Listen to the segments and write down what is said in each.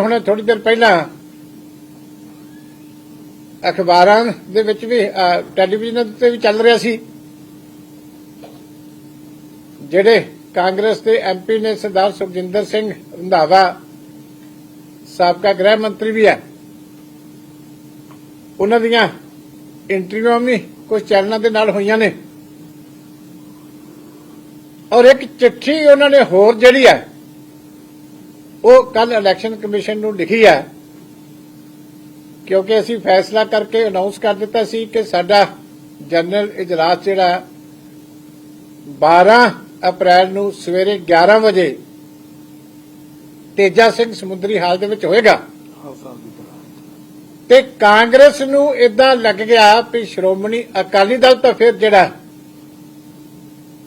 ਹੁਣ ਥੋੜੀ ਦੇਰ ਪਹਿਲਾਂ ਅਖਬਾਰਾਂ ਦੇ ਵਿੱਚ ਵੀ ਅਹ, ਟੈਲੀਵਿਜ਼ਨ ਤੇ ਵੀ ਚੱਲ ਰਿਹਾ ਸੀ। ਜਿਹੜੇ ਕਾਂਗਰਸ ਦੇ ਐਮਪੀ ਨੇ ਸਰਦਾਰ ਸੁਖਜਿੰਦਰ ਸਿੰਘ ਰੰਧਾਵਾ ਸਾਬਕਾ ਗ੍ਰਹਿ ਮੰਤਰੀ ਵੀ ਹੈ। ਉਹਨਾਂ ਦੀਆਂ ਇੰਟਰਵਿਊਆਂ ਵੀ ਕੁਝ ਚੈਨਲਾਂ ਦੇ ਨਾਲ ਹੋਈਆਂ ਨੇ। ਔਰ ਇੱਕ ਚਿੱਠੀ ਉਹਨਾਂ ਨੇ ਹੋਰ ਜਿਹੜੀ ਹੈ ਉਹ ਕੱਲ ਇਲੈਕਸ਼ਨ ਕਮਿਸ਼ਨ ਨੂੰ ਲਿਖੀ ਹੈ ਕਿਉਂਕਿ ਅਸੀਂ ਫੈਸਲਾ ਕਰਕੇ ਅਨਾਉਂਸ ਕਰ ਦਿੱਤਾ ਸੀ ਕਿ ਸਾਡਾ ਜਨਰਲ ਇਜਲਾਸ ਜਿਹੜਾ 12 ਅਪ੍ਰੈਲ ਨੂੰ ਸਵੇਰੇ 11 ਵਜੇ ਤੇਜਾ ਸਿੰਘ ਸਮੁੰਦਰੀ ਹਾਲ ਦੇ ਵਿੱਚ ਹੋਏਗਾ। ਤੇ ਕਾਂਗਰਸ ਨੂੰ ਇਦਾਂ ਲੱਗ ਗਿਆ ਕਿ ਸ਼੍ਰੋਮਣੀ ਅਕਾਲੀ ਦਲ ਤਾਂ ਫਿਰ ਜਿਹੜਾ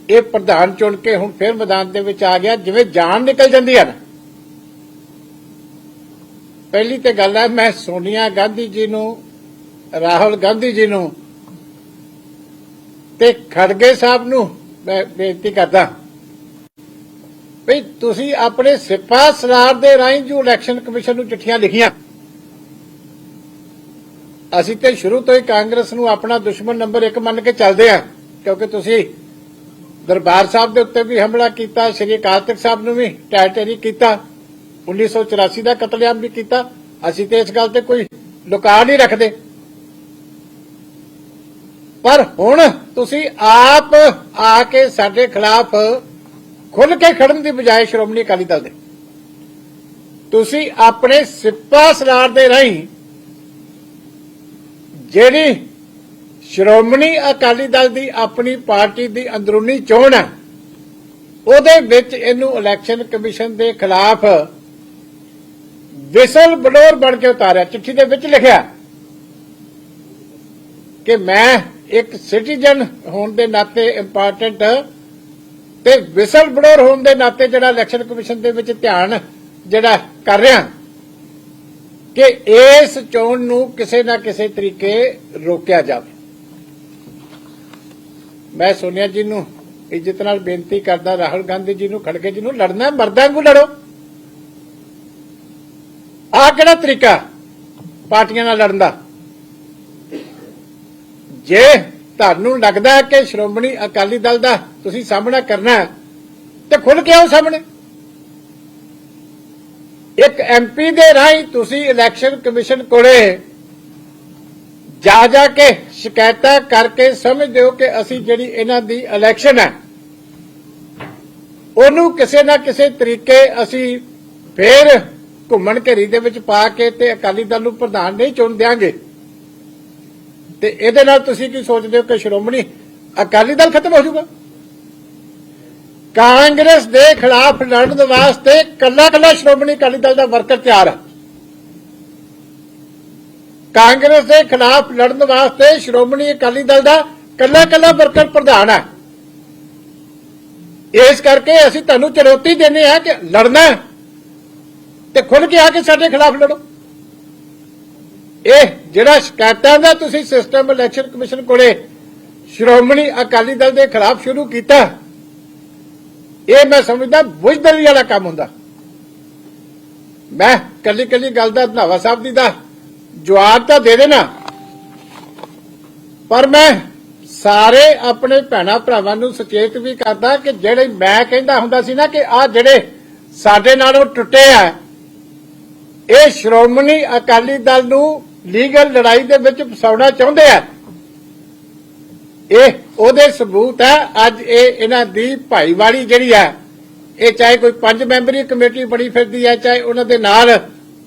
ਇਹ ਪ੍ਰਧਾਨ ਚੁਣ ਕੇ ਹੁਣ ਫਿਰ ਮੈਦਾਨ ਦੇ ਵਿੱਚ ਆ ਗਿਆ, ਜਿਵੇਂ ਜਾਨ ਨਿਕਲ ਜਾਂਦੀ ਹੈ ਨਾ। ਪਹਿਲੀ ਤੇ ਗੱਲ ਹੈ ਮੈਂ ਸੋਨੀਆ ਗਾਂਧੀ ਜੀ ਨੂੰ, ਰਾਹੁਲ ਗਾਂਧੀ ਜੀ ਨੂੰ ਤੇ ਖੜਗੇ ਸਾਹਿਬ ਨੂੰ ਮੈਂ ਬੇਨਤੀ ਕਰਦਾ ਵੀ ਤੁਸੀਂ ਆਪਣੇ ਸਿਪਾਹ ਸਲਾਰ ਦੇ ਰਾਹੀਂ ਜੋ ਇਲੈਕਸ਼ਨ ਕਮਿਸ਼ਨ ਨੂੰ ਚਿੱਠੀਆਂ ਲਿਖੀਆਂ, ਅਸੀਂ ਤੇ ਸ਼ੁਰੂ ਤੋਂ ਹੀ ਕਾਂਗਰਸ ਨੂੰ ਆਪਣਾ ਦੁਸ਼ਮਣ ਨੰਬਰ 1 ਮੰਨ ਕੇ ਚੱਲਦੇ ਆ, ਕਿਉਂਕਿ ਤੁਸੀਂ ਦਰਬਾਰ ਸਾਹਿਬ ਦੇ ਉੱਤੇ ਵੀ ਹਮਲਾ ਕੀਤਾ, ਸ਼੍ਰੀ ਕਾਲਤਕ ਸਾਹਿਬ ਨੂੰ ਵੀ ਟੈਟਰੀ ਕੀਤਾ 1984 ਦਾ ਕਤਲੇਆਮ ਵੀ ਕੀਤਾ। ਅਸੀਂ ਤੇ ਇਸ ਗੱਲ ਤੇ ਕੋਈ ਲੁਕਾ ਨਹੀਂ ਰੱਖਦੇ। ਪਰ ਹੁਣ ਤੁਸੀਂ ਆਪ ਆ ਕੇ ਸਾਡੇ ਖਿਲਾਫ ਖੁੱਲ ਕੇ ਖੜਨ ਦੀ ਬਜਾਏ ਸ਼੍ਰੋਮਣੀ ਅਕਾਲੀ ਦਲ ਦੇ। ਤੁਸੀਂ ਆਪਣੇ ਸਿੱਪਾ ਸਲਾਰ ਦੇ ਰਾਹੀਂ ਜਿਹੜੀ ਸ਼੍ਰੋਮਣੀ ਅਕਾਲੀ ਦਲ ਦੀ ਆਪਣੀ ਪਾਰਟੀ ਦੀ ਅੰਦਰੂਨੀ ਚੋਣ ਹੈ, ਉਹਦੇ ਵਿੱਚ ਇਹਨੂੰ ਇਲੈਕਸ਼ਨ ਕਮਿਸ਼ਨ ਦੇ ਖਿਲਾਫ ਵਿਸਲ ਬਲੋਰ ਬਣ ਕੇ ਉਤਾਰਿਆ। ਚਿੱਠੀ ਦੇ ਵਿੱਚ ਲਿਖਿਆ ਕਿ ਮੈਂ ਇੱਕ ਸਿਟੀਜ਼ਨ ਹੋਣ ਦੇ ਨਾਤੇ ਇੰਪੋਰਟੈਂਟ ਤੇ ਵਿਸਲ ਬਲੋਰ ਹੋਣ ਦੇ ਨਾਤੇ ਜਿਹੜਾ ਇਲੈਕਸ਼ਨ ਕਮਿਸ਼ਨ ਦੇ ਵਿੱਚ ਧਿਆਨ ਜਿਹੜਾ ਕਰ ਰਿਹਾ, ਕਿ ਇਸ ਚੋਣ ਨੂੰ ਕਿਸੇ ਨਾ ਕਿਸੇ ਤਰੀਕੇ ਰੋਕਿਆ ਜਾਵੇ। ਮੈਂ ਸੋਨੀਆ ਜੀ ਨੂੰ ਇੱਜ਼ਤ ਨਾਲ ਬੇਨਤੀ ਕਰਦਾ, ਰਾਹੁਲ ਗਾਂਧੀ ਜੀ ਨੂੰ ਖੜਕੇ ਜੀ ਨੂੰ, ਲੜਨਾ ਮਰਦਾਂ ਨੂੰ ਲੜੋ। ਆ ਕਿਹੜਾ ਤਰੀਕਾ? ਪਾਰਟੀਆਂ ਨਾਲ ਲੜਨ ਦਾ। ਜੇ ਤੁਹਾਨੂੰ ਲੱਗਦਾ ਹੈ ਕਿ ਸ਼੍ਰੋਮਣੀ ਅਕਾਲੀ ਦਲ ਦਾ ਤੁਸੀਂ ਸਾਹਮਣਾ ਕਰਨਾ ਤੇ ਖੁੱਲ ਕੇ ਆਓ ਸਾਹਮਣੇ। ਇੱਕ ਐਮਪੀ ਦੇ ਰਾਹੀਂ ਤੁਸੀਂ ਇਲੈਕਸ਼ਨ ਕਮਿਸ਼ਨ ਕੋਲੇ ਜਾ ਜਾ ਕੇ ਸ਼ਿਕਾਇਤਾਂ ਕਰਕੇ ਸਮਝਦੇ ਹੋ ਕਿ ਅਸੀਂ ਜਿਹੜੀ ਇਹਨਾਂ ਦੀ ਇਲੈਕਸ਼ਨ ਹੈ, ਉਹਨੂੰ ਕਿਸੇ ਨਾ ਕਿਸੇ ਤਰੀਕੇ ਅਸੀਂ ਫੇਰ ਘੁੰਮਣ ਘੇਰੀ ਦੇ ਵਿੱਚ ਪਾ ਕੇ ਤੇ ਅਕਾਲੀ ਦਲ ਨੂੰ ਪ੍ਰਧਾਨ ਨਹੀਂ ਚੁਣ ਦਿਆਂਗੇ। ਤੇ ਇਹਦੇ ਨਾਲ ਤੁਸੀਂ ਕੀ ਸੋਚਦੇ ਹੋ ਕਿ ਸ਼੍ਰੋਮਣੀ ਅਕਾਲੀ ਦਲ ਖਤਮ ਹੋ ਜਾਊਗਾ? ਕਾਂਗਰਸ ਦੇ ਖਿਲਾਫ ਲੜਨ ਵਾਸਤੇ ਕੱਲਾ ਕੱਲਾ ਸ਼੍ਰੋਮਣੀ ਅਕਾਲੀ ਦਲ ਦਾ ਵਰਕਰ ਤਿਆਰ ਹੈ ਕਾਂਗਰਸ ਦੇ ਖਿਲਾਫ ਲੜਨ ਵਾਸਤੇ ਸ਼੍ਰੋਮਣੀ ਅਕਾਲੀ ਦਲ ਦਾ ਕੱਲਾ ਕੱਲਾ ਵਰਕਰ ਪ੍ਰਧਾਨ ਹੈ ਇਸ ਕਰਕੇ ਅਸੀਂ ਤੁਹਾਨੂੰ ਚੁਣੌਤੀ ਦਿੰਦੇ ਹਾਂ ਕਿ ਲੜਨਾ ਤੇ ਖੁੱਲ ਕੇ ਆ ਕੇ ਸਾਡੇ ਖਿਲਾਫ ਲੜੋ। ਇਹ ਜਿਹੜਾ ਸ਼ਿਕਾਇਤਾਂ ਦਾ ਤੁਸੀਂ ਸਿਸਟਮ ਇਲੈਕਸ਼ਨ ਕਮਿਸ਼ਨ ਕੋਲੇ ਸ਼੍ਰੋਮਣੀ ਅਕਾਲੀ ਦਲ ਦੇ ਖਿਲਾਫ ਸ਼ੁਰੂ ਕੀਤਾ, ਇਹ ਮੈਂ ਸਮਝਦਾ ਬੁਝਦਲੀ ਵਾਲਾ ਕੰਮ ਹੁੰਦਾ। ਮੈਂ ਕੱਲੀ ਕੱਲੀ ਗੱਲ ਦਾ ਧਨਾਵਾ ਸਾਹਿਬ ਦੀ ਦਾ, ਜਵਾਬ ਤਾਂ ਦੇ ਦੇਣਾ। ਪਰ ਮੈਂ ਸਾਰੇ ਆਪਣੇ ਭੈਣਾ ਭਰਾਵਾਂ ਨੂੰ ਸੁਚੇਤ ਵੀ ਕਰਦਾ ਕਿ ਜਿਹੜੇ ਮੈਂ ਕਹਿੰਦਾ ਹੁੰਦਾ ਸੀ ਨਾ ਕਿ ਆ ਜਿਹੜੇ ਸਾਡੇ ਨਾਲੋਂ ਟੁੱਟੇ ਆ ਇਹ ਸ਼੍ਰੋਮਣੀ ਅਕਾਲੀ ਦਲ ਨੂੰ ਲੀਗਲ ਲੜਾਈ ਦੇ ਵਿੱਚ ਫਸਾਉਣਾ ਚਾਹੁੰਦੇ ਆ। ਇਹ ਉਹਦੇ ਸਬੂਤ ਹੈ ਅੱਜ ਇਹ ਇਹਨਾਂ ਦੀ ਭਾਈਵਾਲੀ ਜਿਹੜੀ ਹੈ ਇਹ ਚਾਹੇ ਕੋਈ ਪੰਜ ਮੈਂਬਰੀ ਕਮੇਟੀ ਬਣੀ ਫਿਰਦੀ ਹੈ ਚਾਹੇ ਉਹਨਾਂ ਦੇ ਨਾਲ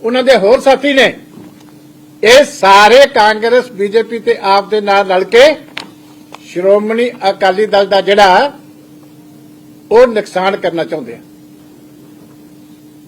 ਉਹਨਾਂ ਦੇ ਹੋਰ ਸਾਥੀ ਨੇ, ਇਹ ਸਾਰੇ ਕਾਂਗਰਸ, ਬੀਜੇਪੀ ਤੇ ਆਪ ਦੇ ਨਾਲ ਰਲ ਕੇ ਸ਼੍ਰੋਮਣੀ ਅਕਾਲੀ ਦਲ ਦਾ ਜਿਹੜਾ, ਉਹ ਨੁਕਸਾਨ ਕਰਨਾ ਚਾਹੁੰਦੇ ਆ।